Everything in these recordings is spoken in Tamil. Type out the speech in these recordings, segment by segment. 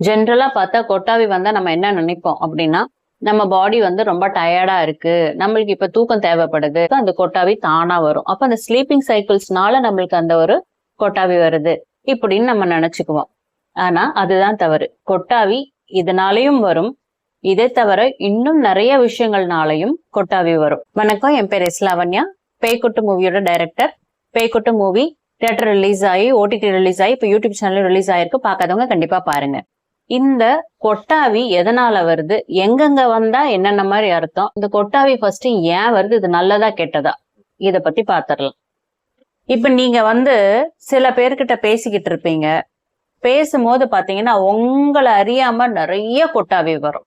ஜென்ரலாக பார்த்தா கொட்டாவி வந்தால் நம்ம என்ன நினைப்போம் அப்படின்னா நம்ம பாடி வந்து ரொம்ப டயர்டா இருக்கு. நம்மளுக்கு இப்ப தூக்கம் தேவைப்படுது. அந்த கொட்டாவி தானா வரும். அப்ப அந்த ஸ்லீப்பிங் சைக்கிள்ஸ்னால நம்மளுக்கு அந்த ஒரு கொட்டாவி வருது. இப்படின்னு நம்ம நினைச்சுக்குவோம். ஆனா அதுதான் தவறு. கொட்டாவி இதனாலையும் வரும். இதை தவிர இன்னும் நிறைய விஷயங்கள்னாலையும் கொட்டாவி வரும். வணக்கம். என் பேர் எஸ் லாவண்யா. பேய்க்குட்டு மூவியோட director Peikuttu movie theatre release ஆகி ஓடிடி ரிலீஸ் ஆகி இப்போ யூடியூப் சேனல் ரிலீஸ் ஆயிருக்கு. பார்க்காதவங்க கண்டிப்பா பாருங்க. இந்த கொட்டாவி எதனால வருது? எங்கெங்க வந்தா என்னென்ன மாதிரி அர்த்தம்? இந்த கொட்டாவி ஃபர்ஸ்ட் ஏன் வருது? இது நல்லதா கெட்டதா? இத பத்தி பாத்திரலாம் இப்ப நீங்க வந்து சில பேர்கிட்ட பேசிக்கிட்டு இருப்பீங்க. பேசும்போது பாத்தீங்கன்னா உங்களை அறியாம நிறைய கொட்டாவி வரும்.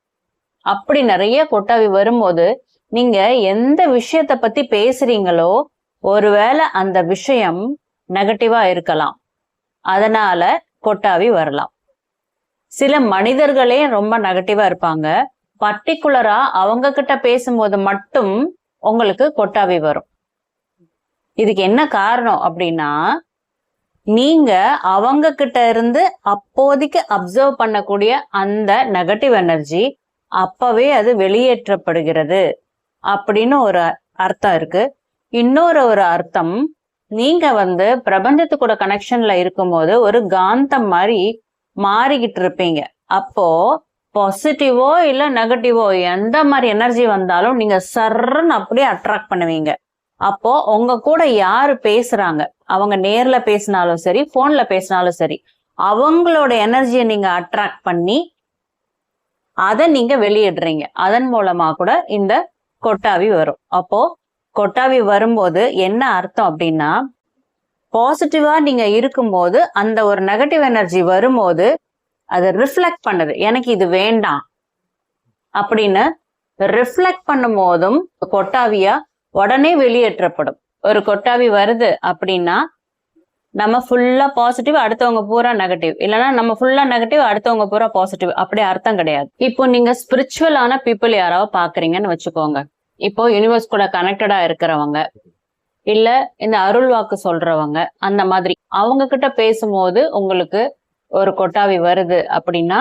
அப்படி நிறைய கொட்டாவி வரும்போது நீங்க எந்த விஷயத்த பத்தி பேசுறீங்களோ ஒருவேளை அந்த விஷயம் நெகட்டிவா இருக்கலாம். அதனால கொட்டாவி வரலாம். சில மனிதர்களே ரொம்ப நெகட்டிவா இருப்பாங்க. பர்டிகுலரா அவங்க கிட்ட பேசும்போது மட்டும் உங்களுக்கு கொட்டாவி வரும். இதுக்கு என்ன காரணம் அப்படின்னா நீங்க அவங்க கிட்ட இருந்து அப்போதைக்கு அப்சர்வ் பண்ணக்கூடிய அந்த நெகட்டிவ் எனர்ஜி அப்பவே அது வெளியேற்றப்படுகிறது அப்படின்னு ஒரு அர்த்தம் இருக்கு. இன்னொரு ஒரு அர்த்தம் நீங்க வந்து பிரபஞ்சத்து கூட கனெக்ஷன்ல இருக்கும்போது ஒரு காந்தம் மாதிரி மாறிக்கிட்டு இருப்பீங்க அப்போ பாசிட்டிவோ இல்ல நெகட்டிவோ எந்த மாதிரி எனர்ஜி வந்தாலும் நீங்க சர்ன்னு அப்படியே அட்ராக்ட் பண்ணுவீங்க. அப்போ உங்க கூட யாரு பேசுறாங்க? அவங்க நேர்ல பேசினாலும் சரி போன்ல பேசினாலும் சரி அவங்களோட எனர்ஜியை நீங்க அட்ராக்ட் பண்ணி அதை நீங்க வெளியிடுறீங்க. அதன் மூலமா கூட இந்த கொட்டாவி வரும். அப்போ கொட்டாவி வரும்போது என்ன அர்த்தம் அப்படின்னா பாசிட்டிவா நீங்க இருக்கும்போது அந்த ஒரு நெகட்டிவ் எனர்ஜி வரும்போது அதை ரிஃப்ளெக்ட் பண்ணுது. எனக்கு இது வேண்டாம். அப்படின்னு ரிஃப்ளெக்ட் பண்ணும் போதும் கொட்டாவியா உடனே வெளியேற்றப்படும். ஒரு கொட்டாவி வருது அப்படின்னா நம்ம ஃபுல்லா பாசிட்டிவ் அடுத்தவங்க பூரா நெகட்டிவ் இல்லைன்னா நம்ம ஃபுல்லா நெகட்டிவ் அடுத்தவங்க பூரா பாசிட்டிவ் அப்படி அர்த்தம் கிடையாது. இப்போ நீங்க ஸ்பிரிச்சுவலான பீப்புள் யாராவது பாக்குறீங்கன்னு வச்சுக்கோங்க. இப்போ யூனிவர்ஸ் கூட கனெக்டடா இருக்கிறவங்க. இல்ல இந்த அருள் வாக்கு சொல்றவங்க அந்த மாதிரி. அவங்க கிட்ட பேசும்போது உங்களுக்கு ஒரு கொட்டாவி வருது அப்படின்னா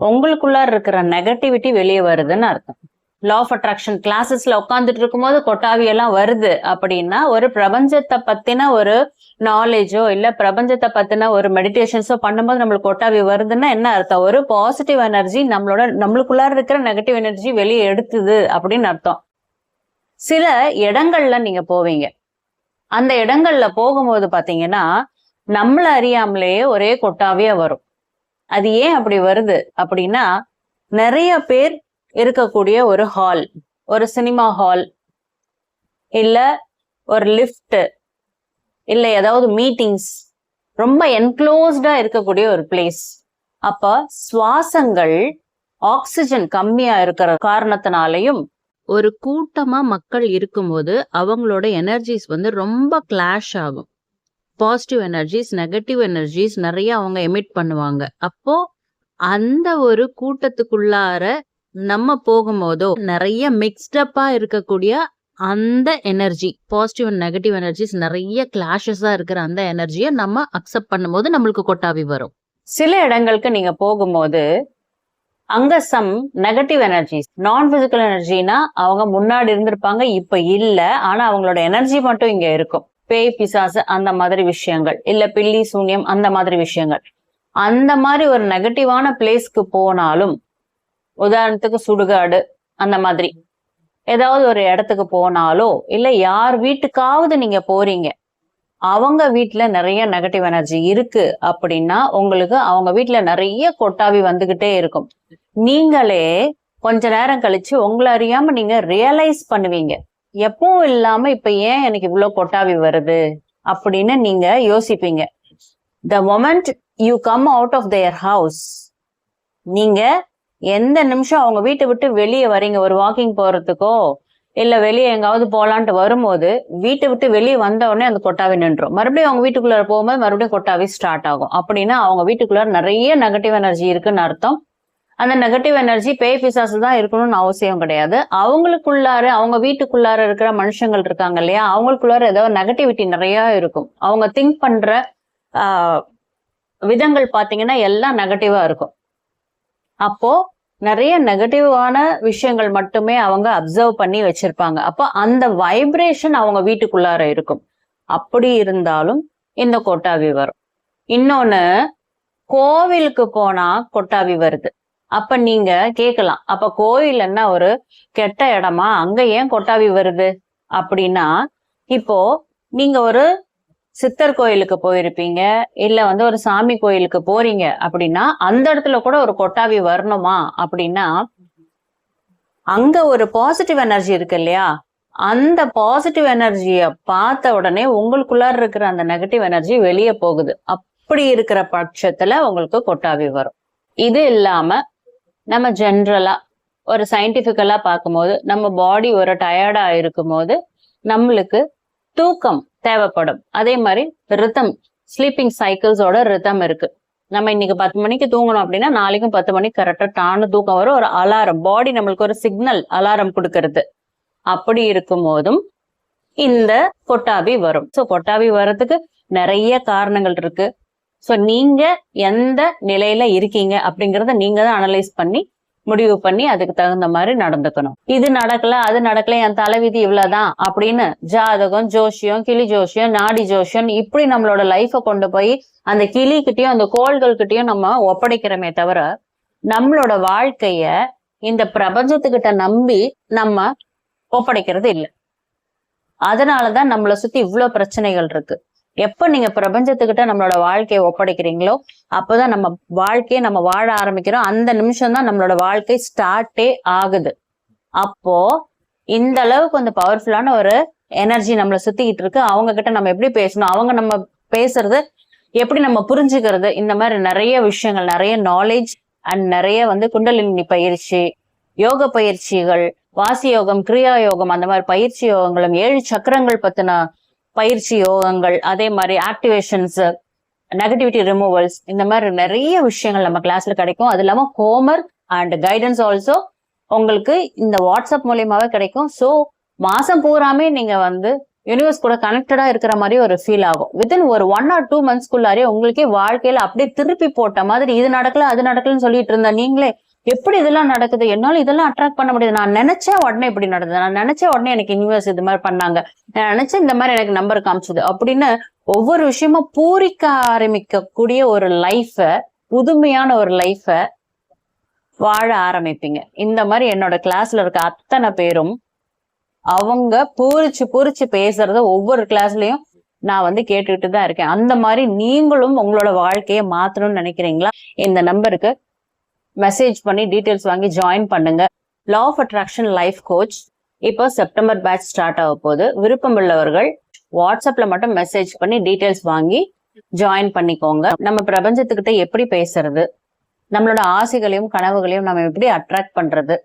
உங்களுக்குள்ள இருக்கிற நெகட்டிவிட்டி வெளியே வருதுன்னு அர்த்தம். லா ஆஃப் அட்ராக்ஷன் கிளாஸஸ்ல உட்காந்துட்டு இருக்கும்போது கொட்டாவி எல்லாம் வருது அப்படின்னா ஒரு பிரபஞ்சத்தை பத்தின ஒரு நாலேஜோ இல்ல பிரபஞ்சத்தை பத்தின ஒரு மெடிடேஷன்ஸோ பண்ணும்போது நம்மளுக்கு கொட்டாவி வருதுன்னா என்ன அர்த்தம்? ஒரு பாசிட்டிவ் எனர்ஜி நம்மளோட நம்மளுக்குள்ளார இருக்கிற நெகட்டிவ் எனர்ஜி வெளியே எடுத்துது அப்படின்னு அர்த்தம். சில இடங்கள்ல நீங்க போவீங்க. அந்த இடங்கள்ல போகும்போது பாத்தீங்கன்னா நம்மள அறியாமலேயே ஒரே கொட்டாவே வரும். அது ஏன் அப்படி வருது அப்படின்னா நிறைய பேர் இருக்கக்கூடிய ஒரு ஹால் ஒரு சினிமா ஹால் இல்ல ஒரு லிஃப்ட் இல்ல ஏதாவது மீட்டிங்ஸ் ரொம்ப என்க்ளோஸ்டா இருக்கக்கூடிய ஒரு பிளேஸ் அப்ப சுவாசங்கள் ஆக்சிஜன் கம்மியா இருக்கிற காரணத்தினாலையும் ஒரு கூட்டமா மக்கள் இருக்கும்போது அவங்களோட எனர்ஜிஸ் வந்து ரொம்ப கிளாஷ் ஆகும். பாசிட்டிவ் எனர்ஜிஸ் நெகட்டிவ் எனர்ஜிஸ் நிறைய அவங்க எமிட் பண்ணுவாங்க. அப்போ அந்த ஒரு கூட்டத்துக்குள்ளார நம்ம போகும்போதோ நிறைய மிக்ஸ்டப்பா இருக்கக்கூடிய அந்த energy positive and negative energies நிறைய கிளாஷஸா இருக்கிற அந்த எனர்ஜியை நம்ம அக்செப்ட் பண்ணும்போது நம்மளுக்கு கொட்டாவி வரும். சில இடங்களுக்கு நீங்க போகும்போது அங்க some negative energies non physical எனர்ஜினா அவங்க முன்னாடி இருந்திருப்பாங்க இப்ப இல்ல. ஆனா அவங்களோட எனர்ஜி மட்டும் இங்க இருக்கும். பேய் பிசாசு அந்த மாதிரி விஷயங்கள். இல்ல பில்லி சூன்யம் அந்த மாதிரி விஷயங்கள். அந்த மாதிரி ஒரு நெகட்டிவான பிளேஸ்க்கு போனாலும் உதாரணத்துக்கு சுடுகாடு அந்த மாதிரி. ஏதாவது ஒரு இடத்துக்கு போனாலோ இல்ல யார் வீட்டுக்காவது நீங்க போறீங்க அவங்க வீட்டில் நிறைய நெகட்டிவ் எனர்ஜி இருக்கு அப்படின்னா உங்களுக்கு அவங்க வீட்டில் நிறைய கொட்டாவி வந்துகிட்டே இருக்கும். நீங்களே கொஞ்ச நேரம் கழிச்சு உங்களை அறியாம நீங்க ரியலைஸ் பண்ணுவீங்க. எப்பவும் இல்லாம இப்ப ஏன் எனக்கு இவ்வளோ கொட்டாவி வருது அப்படின்னு நீங்க யோசிப்பீங்க. The moment you come out of their house நீங்க எந்த நிமிஷம் அவங்க வீட்டை விட்டு வெளியே வரீங்க ஒரு வாக்கிங் போறதுக்கோ இல்லை வெளியே எங்காவது போகலான்ட்டு வரும்போது வீட்டை விட்டு வெளியே வந்த உடனே அந்த கொட்டாவி நின்றோம் மறுபடியும் அவங்க வீட்டுக்குள்ளே போகும்போது மறுபடியும் கொட்டாவி ஸ்டார்ட் ஆகும். அப்படின்னா அவங்க வீட்டுக்குள்ளார நிறைய நெகட்டிவ் எனர்ஜி இருக்குன்னு அர்த்தம். அந்த நெகட்டிவ் எனர்ஜி பேய் பிசாசு தான் இருக்கணும்னு அவசியம் கிடையாது. அவங்களுக்குள்ளார அவங்க வீட்டுக்குள்ளார இருக்கிற மனுஷங்கள் இருக்காங்க இல்லையா? அவங்களுக்குள்ளார ஏதோ நெகட்டிவிட்டி நிறைய இருக்கும். அவங்க திங்க் பண்ற விதங்கள் பாத்தீங்கன்னா எல்லாம் நெகட்டிவா இருக்கும். அப்போ நிறைய நெகட்டிவான விஷயங்கள் மட்டுமே அவங்க அப்சர்வ் பண்ணி வச்சிருப்பாங்க. அப்போ அந்த வைப்ரேஷன் அவங்க வீட்டுக்குள்ளார இருக்கும். அப்படி இருந்தாலும் இந்த கொட்டாவி வரும். இன்னொன்னு கோவிலுக்கு போனா கொட்டாவி வருது. அப்ப நீங்க கேட்கலாம் அப்ப கோவில் என்ன ஒரு கெட்ட இடமா? அங்க ஏன் கொட்டாவி வருது? அப்படின்னா இப்போ நீங்க ஒரு சித்தர் கோயிலுக்கு போயிருப்பீங்க இல்ல வந்து ஒரு சாமி கோயிலுக்கு போறீங்க அப்படின்னா அந்த இடத்துல கூட ஒரு கொட்டாவி வரணுமா அப்படின்னா அங்க ஒரு பாசிட்டிவ் எனர்ஜி இருக்கு இல்லையா? அந்த பாசிட்டிவ் எனர்ஜிய பார்த்த உடனே உங்களுக்குள்ளார இருக்கிற அந்த நெகட்டிவ் எனர்ஜி வெளியே போகுது. அப்படி இருக்கிற பட்சத்துல உங்களுக்கு கொட்டாவி வரும். இது இல்லாம நம்ம ஜென்ரலா ஒரு சயின்டிபிக்கலா பார்க்கும்போது நம்ம பாடி ஒரு டயர்டா இருக்கும்போது நம்மளுக்கு தூக்கம் தேவைப்படும். அதே மாதிரி ரித்தம் ஸ்லீப்பிங் சைக்கிள்ஸோட ரித்தம் இருக்கு. நம்ம இன்னைக்கு பத்து மணிக்கு தூங்கணும் அப்படின்னா நாளைக்கும் பத்து மணிக்கு கரெக்டாக டானு தூக்கம் வரும். ஒரு அலாரம் பாடி நம்மளுக்கு ஒரு சிக்னல் அலாரம் கொடுக்கறது. அப்படி இருக்கும் போதும் இந்த பொட்டாபி வரும். ஸோ கொட்டாவி வர்றதுக்கு நிறைய காரணங்கள் இருக்கு. ஸோ நீங்க எந்த நிலையில இருக்கீங்க அப்படிங்கிறத நீங்க தான் அனலைஸ் பண்ணி முடிவு பண்ணி அதுக்கு தகுந்த மாதிரி நடந்துக்கணும். இது நடக்கல அது நடக்கல என் தலைவிதி இவ்வளவுதான் அப்படின்னு ஜாதகம் ஜோஷியம் கிளி ஜோஷியம் நாடி ஜோஷியம் இப்படி நம்மளோட லைஃப கொண்டு போய் அந்த கிளி கிட்டயும் அந்த கோள்கள் கிட்டயும் நம்ம ஒப்படைக்கிறோமே தவிர நம்மளோட வாழ்க்கைய இந்த பிரபஞ்சத்துக்கிட்ட நம்பி நம்ம ஒப்படைக்கிறது இல்லை. அதனாலதான் நம்மளை சுத்தி இவ்வளவு பிரச்சனைகள் இருக்கு. எப்ப நீங்க பிரபஞ்சத்துக்கிட்ட நம்மளோட வாழ்க்கையை ஒப்படைக்கிறீங்களோ அப்பதான் நம்ம வாழ்க்கையை நம்ம வாழ ஆரம்பிக்கிறோம். அந்த நிமிஷம் தான் நம்மளோட வாழ்க்கை ஸ்டார்ட்டே ஆகுது. அப்போ இந்த அளவுக்கு வந்து பவர்ஃபுல்லான ஒரு எனர்ஜி நம்மளை சுத்திக்கிட்டு இருக்கு. அவங்க கிட்ட நம்ம எப்படி பேசணும்? அவங்க நம்ம பேசுறது எப்படி நம்ம புரிஞ்சுக்கிறது? இந்த மாதிரி நிறைய விஷயங்கள் நிறைய நாலேஜ் அண்ட் நிறைய வந்து குண்டலினி பயிற்சி யோக பயிற்சிகள் வாசி யோகம் கிரியா யோகம் அந்த மாதிரி பயிற்சி யோகங்களும் ஏழு சக்கரங்கள் பத்தின பயிற்சி யோகங்கள் அதே மாதிரி ஆக்டிவேஷன்ஸ் நெகட்டிவிட்டி ரிமூவல்ஸ் இந்த மாதிரி நிறைய விஷயங்கள் நம்ம கிளாஸ்ல கிடைக்கும். அது இல்லாம ஹோம்ஒர்க் அண்ட் கைடன்ஸ் ஆல்சோ உங்களுக்கு இந்த வாட்ஸ்அப் மூலியமாவே கிடைக்கும். ஸோ மாசம் பூராமே நீங்க வந்து யூனிவர்ஸ் கூட கனெக்டடா இருக்கிற மாதிரி ஒரு ஃபீல் ஆகும். வித்தின் ஒரு ஒன் ஆர் டூ மந்த்ஸ்க்குள்ளாரே உங்களுக்கே வாழ்க்கையில அப்படியே திருப்பி போட்ட மாதிரி இது நடக்கல அது நடக்கலன்னு சொல்லிட்டு இருந்த நீங்களே எப்படி இதெல்லாம் நடக்குது? என்னால இதெல்லாம் அட்ராக்ட் பண்ண முடியுது. நான் நினைச்சேன் உடனே இப்படி நடந்தது. நான் நினைச்ச உடனே எனக்கு யூனிவர்ஸ் இது மாதிரி பண்ணாங்க. நான் நினைச்சேன் இந்த மாதிரி எனக்கு நம்பர் காமிச்சது. அப்படின்னு ஒவ்வொரு விஷயமும் பூரிக்க ஆரம்பிக்கக்கூடிய ஒரு லைஃப புதுமையான ஒரு லைஃப வாழ ஆரம்பிப்பீங்க. இந்த மாதிரி என்னோட கிளாஸ்ல இருக்க அத்தனை பேரும் அவங்க பூரிச்சு பூரிச்சு பேசுறத ஒவ்வொரு கிளாஸ்லயும் நான் வந்து கேட்டுக்கிட்டு தான் இருக்கேன். அந்த மாதிரி நீங்களும் உங்களோட வாழ்க்கையை மாத்தணும்னு நினைக்கிறீங்களா? இந்த நம்பருக்கு மெசேஜ் பண்ணி டீட்டெயில்ஸ் வாங்கி ஜாயின் பண்ணுங்க. Law of attraction life coach இப்போ செப்டம்பர் பேட்ச் ஸ்டார்ட் ஆக போகுது. விருப்பம் உள்ளவர்கள் வாட்ஸ்அப்ல மட்டும் மெசேஜ் பண்ணி டீட்டெயில்ஸ் வாங்கி ஜாயின் பண்ணிக்கோங்க. நம்ம பிரபஞ்சத்துக்கிட்ட எப்படி பேசுறது? நம்மளோட ஆசைகளையும் கனவுகளையும் நம்ம எப்படி அட்ராக்ட் பண்றது?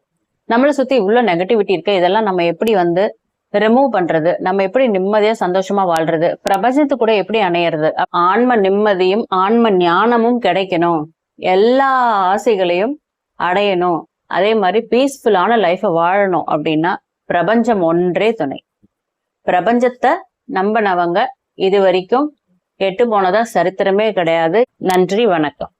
நம்மளை சுத்தி உள்ள நெகட்டிவிட்டி இருக்கு. இதெல்லாம் நம்ம எப்படி வந்து ரிமூவ் பண்றது? நம்ம எப்படி நிம்மதியா சந்தோஷமா வாழ்றது? பிரபஞ்சத்து கூட எப்படி அணையிறது? ஆன்ம நிம்மதியும் ஆன்ம ஞானமும் கிடைக்கணும். எல்லா ஆசைகளையும் அடையணும். அதே மாதிரி பீஸ்ஃபுல்லான லைஃபை வாழணும் அப்படின்னா பிரபஞ்சம் ஒன்றே துணை. பிரபஞ்சத்தை நம்பினவங்க இது வரைக்கும் கெட்டு போனதா சரித்திரமே கிடையாது. நன்றி வணக்கம்.